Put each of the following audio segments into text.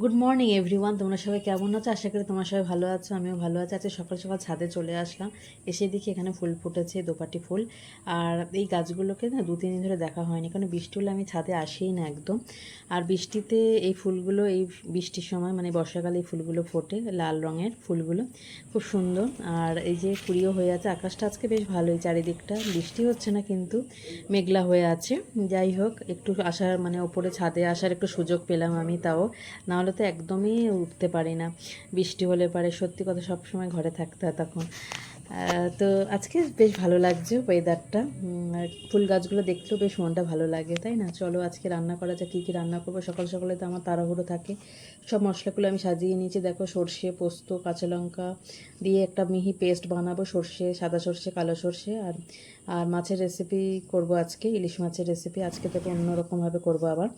Good morning everyone তোমরা সবাই কেমন আছো? আশা করি তোমরা সবাই ভালো আছো, আমিও ভালো আছি। আজকে সকাল সকাল ছাদে চলে আসলাম। এসে দেখি এখানে ফুল ফুটেছে, দোপাটি ফুল। আর এই গাছগুলোকে না দু তিন দিন ধরে দেখা হয়নি, কারণ বৃষ্টি হলে আমি ছাদে আসিই না একদম। আর বৃষ্টিতে এই ফুলগুলো, এই বৃষ্টির সময় মানে বর্ষাকালে এই ফুলগুলো ফোটে, লাল রঙের ফুলগুলো। খুব সুন্দর। আর এই যে কুড়িও হয়ে আছে, আকাশটা আজকে বেশ ভালোই, চারিদিকটা বৃষ্টি হচ্ছে না, কিন্তু মেঘলা হয়ে আছে। যাই হোক, একটু আসার মানে ওপরে ছাদে আসার একটু সুযোগ পেলাম আমি তাও। নাহলে তো একদমই উঠতে পারি না। বৃষ্টি হলে পারে, সত্যি কথা সবসময় ঘরে থাকতে হয় তখন। তো আজকে বেশ ভালো লাগছে ওয়েদারটা ফুল গাছগুলো দেখতেও বেশ মনটা ভালো লাগে, তাই না? চলো আজকে রান্না করা যাক, কী কী রান্না করব? সকাল সকালে তো আমার তাড়াহুড়ো থাকে। সব মশলাগুলো আমি সাজিয়ে নিয়েছি, দেখো সর্ষে, পোস্ত, কাঁচা লঙ্কা দিয়ে একটা মিহি পেস্ট বানাবো, সর্ষে, সাদা সর্ষে, কালো সর্ষে। আর আর মাছের রেসিপি করব আজকে, ইলিশ মাছের রেসিপি আজকে থেকে অন্যরকমভাবে করব আবার।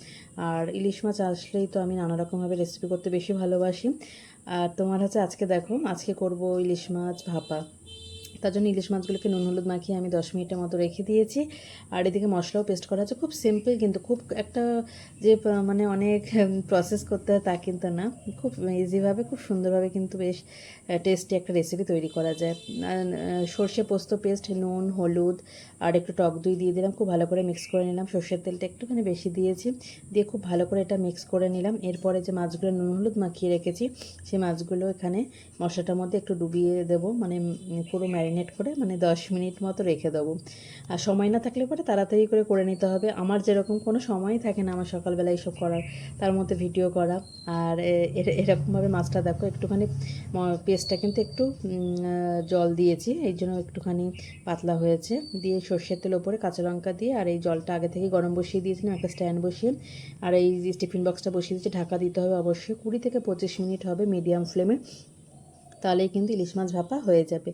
আর ইলিশ মাছ আসলেই তো আমি নানা রকমভাবে রেসিপি করতে বেশি ভালোবাসি। আর তোমার হচ্ছে আজকে দেখো, আজকে করব ইলিশ মাছ ভাপা। তার জন্য ইলিশ মাছগুলোকে নুন, হলুদ মাখিয়ে আমি দশ মিনিটের মতো রেখে দিয়েছি। আর এদিকে মশলাও পেস্ট করা আছে। খুব সিম্পল কিন্তু খুব একটা যে মানে অনেক প্রসেস করতে হয় তা কিন্তু না। খুব ইজিভাবে খুব সুন্দরভাবে কিন্তু বেশ টেস্টি একটা রেসিপি তৈরি করা যায়। সর্ষে পোস্ত পেস্ট নুন, হলুদ আর একটু টক দই দিয়ে দিলাম। খুব ভালো করে মিক্স করে নিলাম। সর্ষের তেলটা একটুখানি বেশি দিয়েছি। দিয়ে খুব ভালো করে এটা মিক্স করে নিলাম। এরপরে যে মাছগুলো নুন, হলুদ মাখিয়ে রেখেছি সেই মাছগুলো এখানে মশলাটার মধ্যে একটু ডুবিয়ে দেবো। মানে পুরো ম্যারিনেট করে মানে দশ মিনিট মতো রেখে দেবো। আর সময় না থাকলে পরে তাড়াতাড়ি করে করে নিতে হবে। আমার যেরকম কোনো সময়ই থাকে না আমার সকালবেলা এইসব করার, তার মধ্যে ভিডিও করা। আর এরকমভাবে মাছটা দেখো, একটুখানি পেস্টটা কিন্তু একটু জল দিয়েছি। এই জন্য একটুখানি পাতলা হয়েছে। দিয়ে সর্ষের তেল ওপরে কাঁচা লঙ্কা দিয়ে, আর এই জলটা আগে থেকে গরম বসিয়ে দিয়েছিলাম, একটা স্ট্যান্ড বসিয়ে। আর এই টিফিন বক্সটা বসিয়ে দিয়েছি, ঢাকা দিতে হবে অবশ্যই। কুড়ি থেকে পঁচিশ মিনিট হবে মিডিয়াম ফ্লেমে তাহলেই কিন্তু ইলিশ মাছ ভাপা হয়ে যাবে।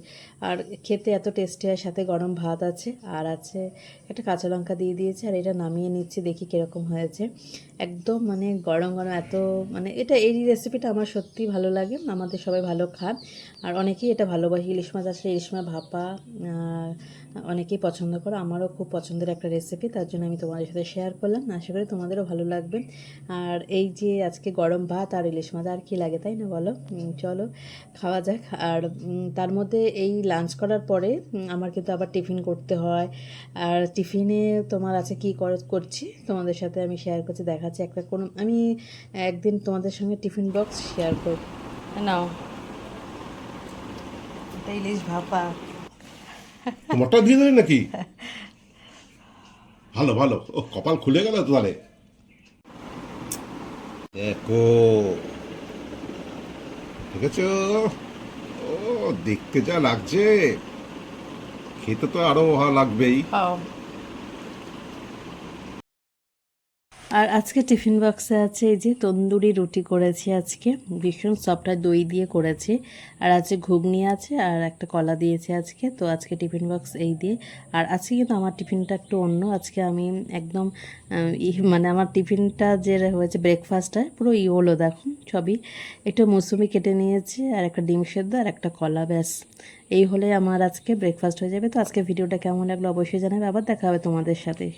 আর খেতে এত টেস্টি হয়, সাথে গরম ভাত আছে, আর আছে একটা কাঁচা লঙ্কা দিয়ে দিয়েছে, আর এটা নামিয়ে নিচ্ছি, দেখি কীরকম হয়েছে। একদম মানে গরম গরম এত মানে এটা এই রেসিপিটা আমার সত্যিই ভালো লাগে, আমাদের সবাই ভালো খান। আর অনেকেই এটা ভালোবাসে, ইলিশ মাছ আসলে ইলিশ মাছ ভাপা অনেকেই পছন্দ করে, আমারও খুব পছন্দের একটা রেসিপি তার জন্য আমি তোমাদের সাথে শেয়ার করলাম, আশা করি তোমাদেরও ভালো লাগবে। আর এই যে আজকে গরম ভাত আর ইলিশ মাছ, আর কি লাগে তাই না বলো? চলো, খাওয়া যাক, আর তার মধ্যে এই লাঞ্চ করার পরে আমার কিন্তু আবার টিফিন করতে হয়। আর টিফিনে তোমার আছে কি কর- করছি? তোমাদের সাথে আমি শেয়ার করছি, দেখাচ্ছি একটা কোনো, আমি একদিন তোমাদের সঙ্গে টিফিন বক্স শেয়ার করব নাও। ইলিশ ভাপা। তোমারটা দিয়ে দিলি নাকি? ভালো ভালো। ও, কপাল খুলে গেল তো তাহলে দেখো। ঠিক আছে ও দেখতে যা লাগছে। খেতে তো আরও লাগবেই। আর আজকে টিফিন বক্সে আছে এই যে তন্দুরি রুটি করেছি আজকে। ভীষণ সফট দই দিয়ে করেছি। আর আছে ঘুগনি আছে আর একটা কলা দিয়েছে আজকে। তো আজকে টিফিন বক্স এই দিয়ে। আর আজকে কিন্তু আমার টিফিনটা একটু অন্য। আজকে আমি একদম মানে আমার টিফিনটা যে হয়েছে ব্রেকফাস্টটা পুরো ই হলো দেখো, সবই। একটু মৌসুমি কেটে নিয়েছি আর একটা ডিম সেদ্ধ আর একটা কলা, ব্যাস। এই হলে আমার আজকে ব্রেকফাস্ট হয়ে যাবে। তো আজকে ভিডিওটা কেমন লাগল অবশ্যই জানাবে। আবার দেখা হবে তোমাদের সাথে।